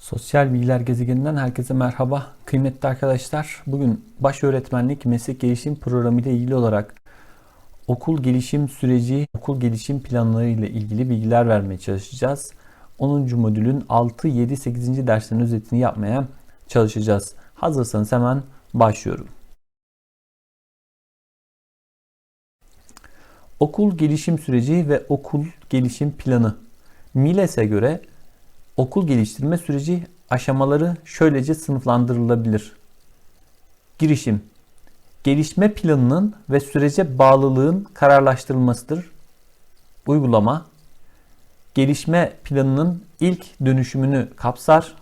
Sosyal Bilgiler Gezegeninden herkese merhaba. Kıymetli arkadaşlar, bugün baş öğretmenlik meslek gelişim programı ile ilgili olarak okul gelişim süreci, okul gelişim planları ile ilgili bilgiler vermeye çalışacağız. 10. modülün 6, 7, 8. derslerin özetini yapmaya çalışacağız. Hazırsanız hemen başlıyorum. Okul gelişim süreci ve okul gelişim planı. Miles'e göre okul geliştirme süreci aşamaları şöylece sınıflandırılabilir. Girişim Gelişme planının ve sürece bağlılığın kararlaştırılmasıdır. Uygulama Gelişme planının ilk dönüşümünü kapsar.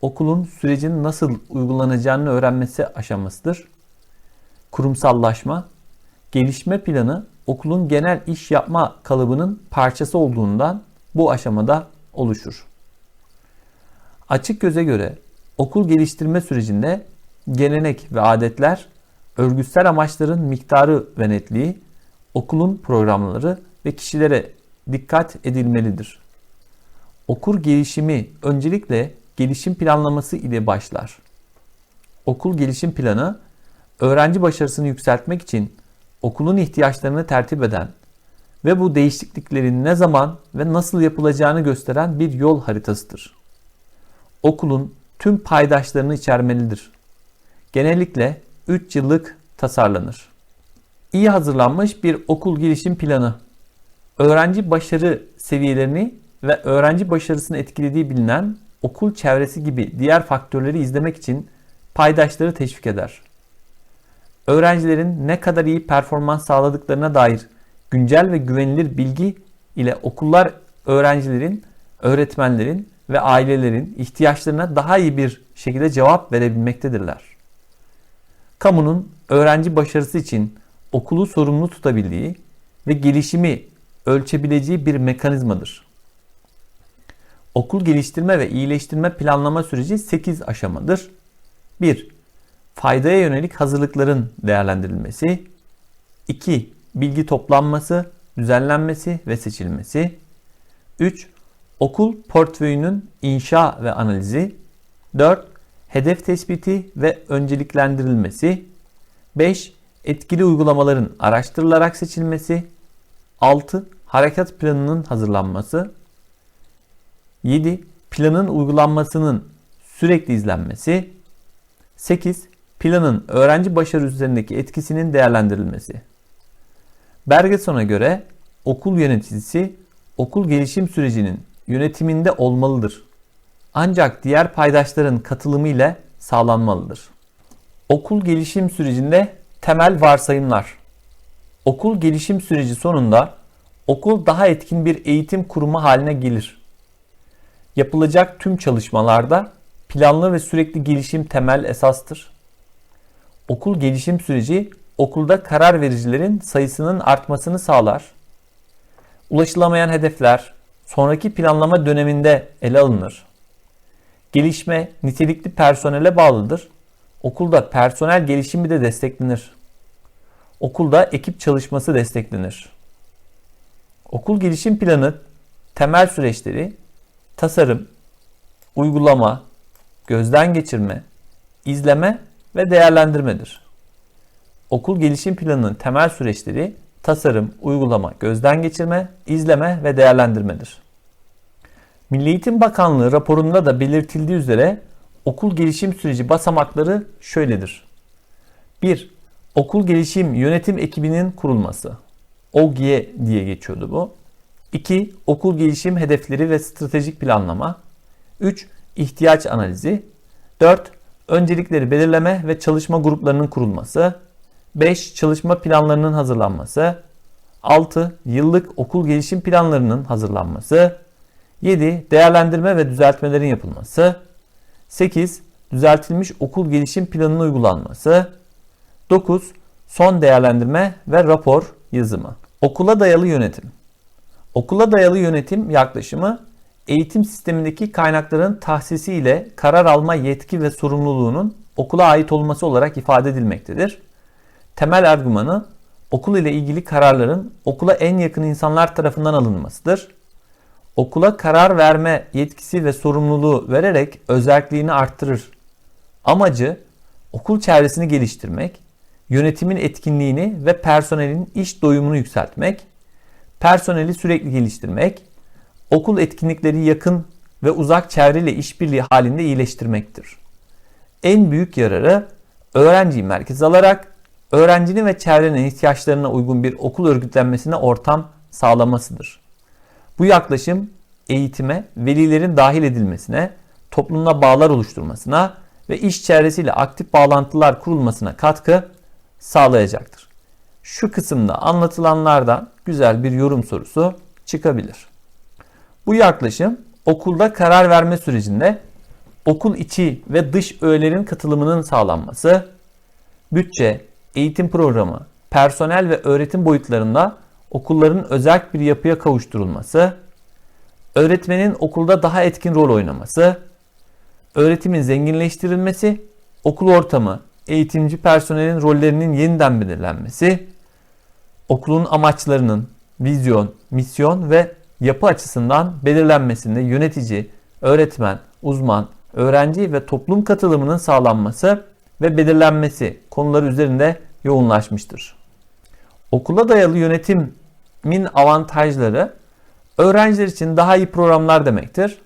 Okulun sürecin nasıl uygulanacağını öğrenmesi aşamasıdır. Kurumsallaşma Gelişme planı okulun genel iş yapma kalıbının parçası olduğundan bu aşamada oluşur. Açık göze göre okul geliştirme sürecinde gelenek ve adetler, örgütsel amaçların miktarı ve netliği, okulun programları ve kişilere dikkat edilmelidir. Okur gelişimi öncelikle gelişim planlaması ile başlar. Okul gelişim planı, öğrenci başarısını yükseltmek için okulun ihtiyaçlarını tertip eden ve bu değişikliklerin ne zaman ve nasıl yapılacağını gösteren bir yol haritasıdır okulun tüm paydaşlarını içermelidir. Genellikle 3 yıllık tasarlanır. İyi hazırlanmış bir okul gelişim planı. Öğrenci başarı seviyelerini ve öğrenci başarısını etkilediği bilinen okul çevresi gibi diğer faktörleri izlemek için paydaşları teşvik eder. Öğrencilerin ne kadar iyi performans sağladıklarına dair güncel ve güvenilir bilgi ile okullar öğrencilerin, öğretmenlerin ve ailelerin ihtiyaçlarına daha iyi bir şekilde cevap verebilmektedirler. Kamunun öğrenci başarısı için okulu sorumlu tutabildiği ve gelişimi ölçebileceği bir mekanizmadır. Okul geliştirme ve iyileştirme planlama süreci 8 aşamadır. 1. Faydaya yönelik hazırlıkların değerlendirilmesi. 2. Bilgi toplanması, düzenlenmesi ve seçilmesi. 3 okul portföyünün inşa ve analizi, 4. Hedef tespiti ve önceliklendirilmesi, 5. Etkili uygulamaların araştırılarak seçilmesi, 6. Harekat planının hazırlanması, 7. Planın uygulanmasının sürekli izlenmesi, 8. Planın öğrenci başarı üzerindeki etkisinin değerlendirilmesi. Bergeson'a göre okul yöneticisi okul gelişim sürecinin yönetiminde olmalıdır. Ancak diğer paydaşların katılımı ile sağlanmalıdır. Okul gelişim sürecinde temel varsayımlar. Okul gelişim süreci sonunda okul daha etkin bir eğitim kurumu haline gelir. Yapılacak tüm çalışmalarda planlı ve sürekli gelişim temel esastır. Okul gelişim süreci okulda karar vericilerin sayısının artmasını sağlar. Ulaşılamayan hedefler, sonraki planlama döneminde ele alınır. Gelişme nitelikli personele bağlıdır. Okulda personel gelişimi de desteklenir. Okulda ekip çalışması desteklenir. Okul gelişim planı temel süreçleri tasarım, uygulama, gözden geçirme, izleme ve değerlendirmedir. Okul gelişim planının temel süreçleri tasarım, uygulama, gözden geçirme, izleme ve değerlendirmedir. Milli Eğitim Bakanlığı raporunda da belirtildiği üzere okul gelişim süreci basamakları şöyledir. 1. Okul gelişim yönetim ekibinin kurulması. OGE diye geçiyordu bu. 2. Okul gelişim hedefleri ve stratejik planlama. 3. ihtiyaç analizi. 4. Öncelikleri belirleme ve çalışma gruplarının kurulması. 5. Çalışma planlarının hazırlanması. 6. Yıllık okul gelişim planlarının hazırlanması. 7. Değerlendirme ve düzeltmelerin yapılması. 8. Düzeltilmiş okul gelişim planının uygulanması. 9. Son değerlendirme ve rapor yazımı. Okula dayalı yönetim. Okula dayalı yönetim yaklaşımı eğitim sistemindeki kaynakların tahsisi ile karar alma yetki ve sorumluluğunun okula ait olması olarak ifade edilmektedir. Temel argümanı okul ile ilgili kararların okula en yakın insanlar tarafından alınmasıdır. okula karar verme yetkisi ve sorumluluğu vererek özelliğini arttırır. Amacı okul çevresini geliştirmek, yönetimin etkinliğini ve personelin iş doyumunu yükseltmek, personeli sürekli geliştirmek, okul etkinlikleri yakın ve uzak çevreyle işbirliği halinde iyileştirmektir. En büyük yararı öğrenciyi merkez alarak öğrencinin ve çevrenin ihtiyaçlarına uygun bir okul örgütlenmesine ortam sağlamasıdır. Bu yaklaşım eğitime velilerin dahil edilmesine, toplumla bağlar oluşturmasına ve iş çevresiyle aktif bağlantılar kurulmasına katkı sağlayacaktır. Şu kısımda anlatılanlardan güzel bir yorum sorusu çıkabilir. Bu yaklaşım okulda karar verme sürecinde okul içi ve dış öğelerin katılımının sağlanması, bütçe, eğitim programı, personel ve öğretim boyutlarında okulların özel bir yapıya kavuşturulması, öğretmenin okulda daha etkin rol oynaması, öğretimin zenginleştirilmesi, okul ortamı, eğitimci personelin rollerinin yeniden belirlenmesi, okulun amaçlarının vizyon, misyon ve yapı açısından belirlenmesinde yönetici, öğretmen, uzman, öğrenci ve toplum katılımının sağlanması ve belirlenmesi konuları üzerinde yoğunlaşmıştır. Okula dayalı yönetimin avantajları öğrenciler için daha iyi programlar demektir.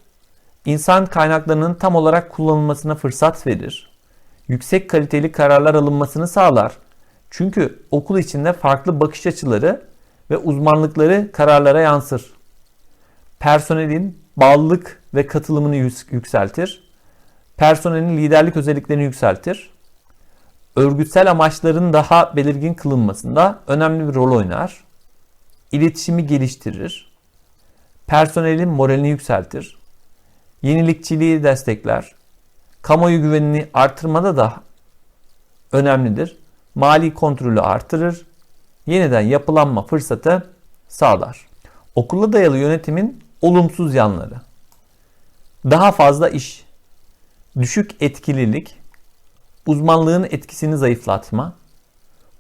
İnsan kaynaklarının tam olarak kullanılmasına fırsat verir. Yüksek kaliteli kararlar alınmasını sağlar. Çünkü okul içinde farklı bakış açıları ve uzmanlıkları kararlara yansır. Personelin bağlılık ve katılımını yükseltir. Personelin liderlik özelliklerini yükseltir. Örgütsel amaçların daha belirgin kılınmasında önemli bir rol oynar. İletişimi geliştirir. Personelin moralini yükseltir. Yenilikçiliği destekler. Kamuoyu güvenini artırmada da önemlidir. Mali kontrolü artırır. Yeniden yapılanma fırsatı sağlar. Okula dayalı yönetimin olumsuz yanları. Daha fazla iş, düşük etkililik, uzmanlığın etkisini zayıflatma,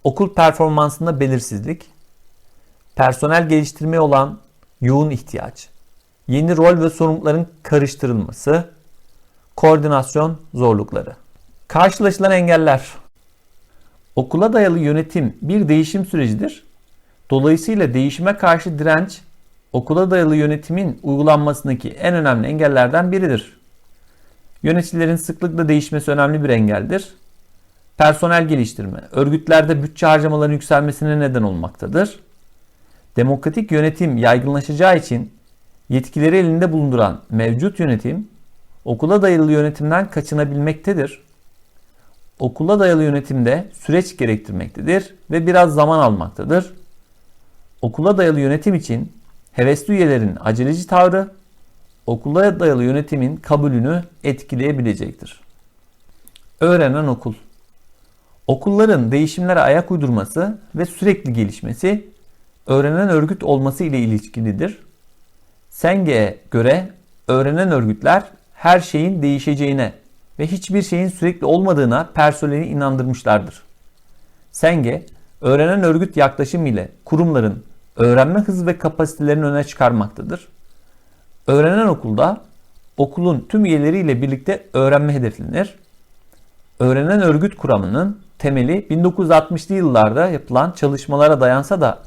okul performansında belirsizlik, personel geliştirmeye olan yoğun ihtiyaç, yeni rol ve sorumlulukların karıştırılması, koordinasyon zorlukları. Karşılaşılan engeller. Okula dayalı yönetim bir değişim sürecidir. Dolayısıyla değişime karşı direnç okula dayalı yönetimin uygulanmasındaki en önemli engellerden biridir. Yöneticilerin sıklıkla değişmesi önemli bir engeldir. Personel geliştirme, örgütlerde bütçe harcamalarının yükselmesine neden olmaktadır. Demokratik yönetim yaygınlaşacağı için yetkileri elinde bulunduran mevcut yönetim okula dayalı yönetimden kaçınabilmektedir. Okula dayalı yönetimde süreç gerektirmektedir ve biraz zaman almaktadır. Okula dayalı yönetim için hevesli üyelerin aceleci tavrı okula dayalı yönetimin kabulünü etkileyebilecektir. Öğrenen okul Okulların değişimlere ayak uydurması ve sürekli gelişmesi öğrenen örgüt olması ile ilişkilidir. Senge'ye göre öğrenen örgütler her şeyin değişeceğine ve hiçbir şeyin sürekli olmadığına personeli inandırmışlardır. Senge, öğrenen örgüt yaklaşım ile kurumların öğrenme hızı ve kapasitelerini öne çıkarmaktadır. Öğrenen okulda okulun tüm üyeleriyle birlikte öğrenme hedeflenir. Öğrenen örgüt kuramının temeli 1960'lı yıllarda yapılan çalışmalara dayansa da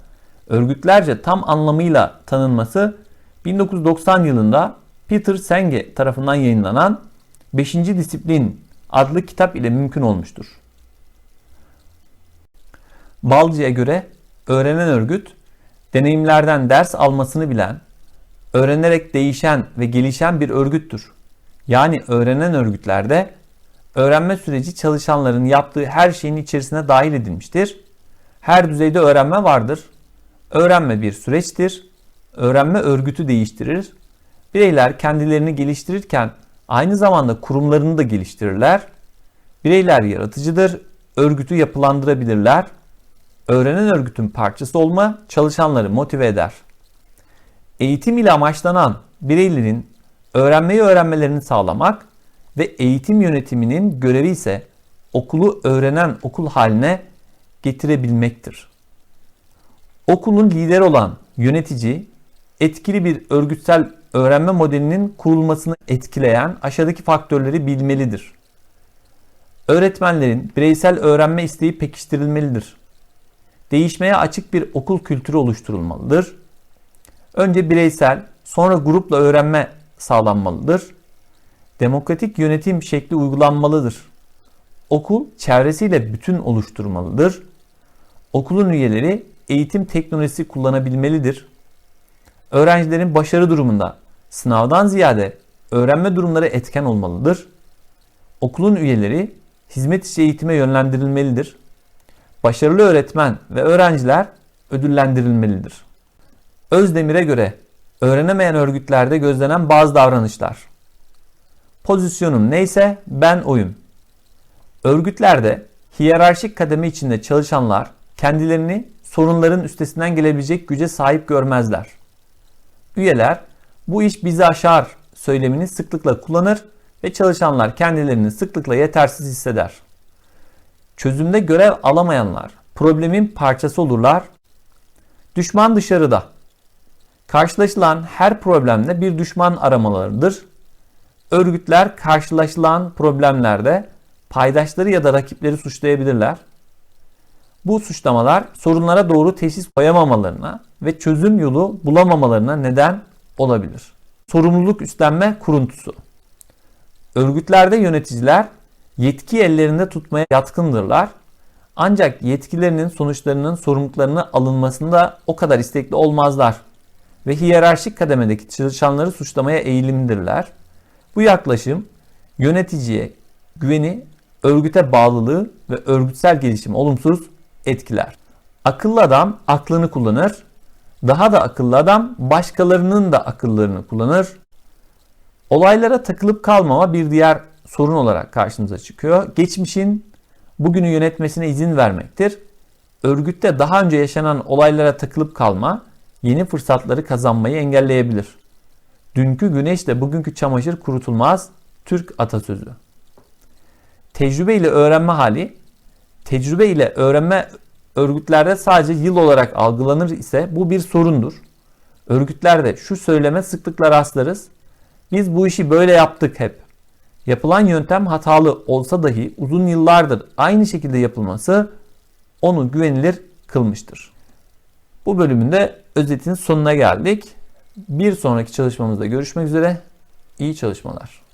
örgütlerce tam anlamıyla tanınması 1990 yılında Peter Senge tarafından yayınlanan 5. Disiplin adlı kitap ile mümkün olmuştur. Balcı'ya göre öğrenen örgüt, deneyimlerden ders almasını bilen, öğrenerek değişen ve gelişen bir örgüttür. Yani öğrenen örgütlerde öğrenme süreci çalışanların yaptığı her şeyin içerisine dahil edilmiştir. Her düzeyde öğrenme vardır. Öğrenme bir süreçtir. Öğrenme örgütü değiştirir. Bireyler kendilerini geliştirirken aynı zamanda kurumlarını da geliştirirler. Bireyler yaratıcıdır, örgütü yapılandırabilirler. Öğrenen örgütün parçası olma çalışanları motive eder. Eğitim ile amaçlanan bireylerin öğrenmeyi öğrenmelerini sağlamak ve eğitim yönetiminin görevi ise okulu öğrenen okul haline getirebilmektir. Okulun lider olan yönetici etkili bir örgütsel öğrenme modelinin kurulmasını etkileyen aşağıdaki faktörleri bilmelidir. Öğretmenlerin bireysel öğrenme isteği pekiştirilmelidir. Değişmeye açık bir okul kültürü oluşturulmalıdır. Önce bireysel, sonra grupla öğrenme sağlanmalıdır. Demokratik yönetim şekli uygulanmalıdır. Okul çevresiyle bütün oluşturmalıdır. Okulun üyeleri eğitim teknolojisi kullanabilmelidir. Öğrencilerin başarı durumunda sınavdan ziyade öğrenme durumları etken olmalıdır. Okulun üyeleri hizmet içi eğitime yönlendirilmelidir. Başarılı öğretmen ve öğrenciler ödüllendirilmelidir. Özdemir'e göre öğrenemeyen örgütlerde gözlenen bazı davranışlar. Pozisyonum neyse ben oyum. Örgütlerde hiyerarşik kademe içinde çalışanlar kendilerini sorunların üstesinden gelebilecek güce sahip görmezler. Üyeler bu iş bizi aşar söylemini sıklıkla kullanır ve çalışanlar kendilerini sıklıkla yetersiz hisseder. Çözümde görev alamayanlar problemin parçası olurlar. Düşman dışarıda. Karşılaşılan her problemde bir düşman aramalarıdır. Örgütler karşılaşılan problemlerde paydaşları ya da rakipleri suçlayabilirler. Bu suçlamalar sorunlara doğru teşhis koyamamalarına ve çözüm yolu bulamamalarına neden olabilir. Sorumluluk üstlenme kuruntusu. Örgütlerde yöneticiler yetki ellerinde tutmaya yatkındırlar. Ancak yetkilerinin sonuçlarının sorumluluklarını alınmasında o kadar istekli olmazlar ve hiyerarşik kademedeki çalışanları suçlamaya eğilimlidirler. Bu yaklaşım yöneticiye güveni, örgüte bağlılığı ve örgütsel gelişimi olumsuz etkiler. Akıllı adam aklını kullanır. Daha da akıllı adam başkalarının da akıllarını kullanır. Olaylara takılıp kalmama bir diğer sorun olarak karşımıza çıkıyor. Geçmişin bugünü yönetmesine izin vermektir. Örgütte daha önce yaşanan olaylara takılıp kalma yeni fırsatları kazanmayı engelleyebilir. Dünkü güneşle bugünkü çamaşır kurutulmaz Türk atasözü. Tecrübe ile öğrenme hali tecrübe ile öğrenme örgütlerde sadece yıl olarak algılanır ise bu bir sorundur. Örgütlerde şu söyleme sıklıkla rastlarız. Biz bu işi böyle yaptık hep. Yapılan yöntem hatalı olsa dahi uzun yıllardır aynı şekilde yapılması onu güvenilir kılmıştır. Bu bölümünde özetin sonuna geldik. Bir sonraki çalışmamızda görüşmek üzere. İyi çalışmalar.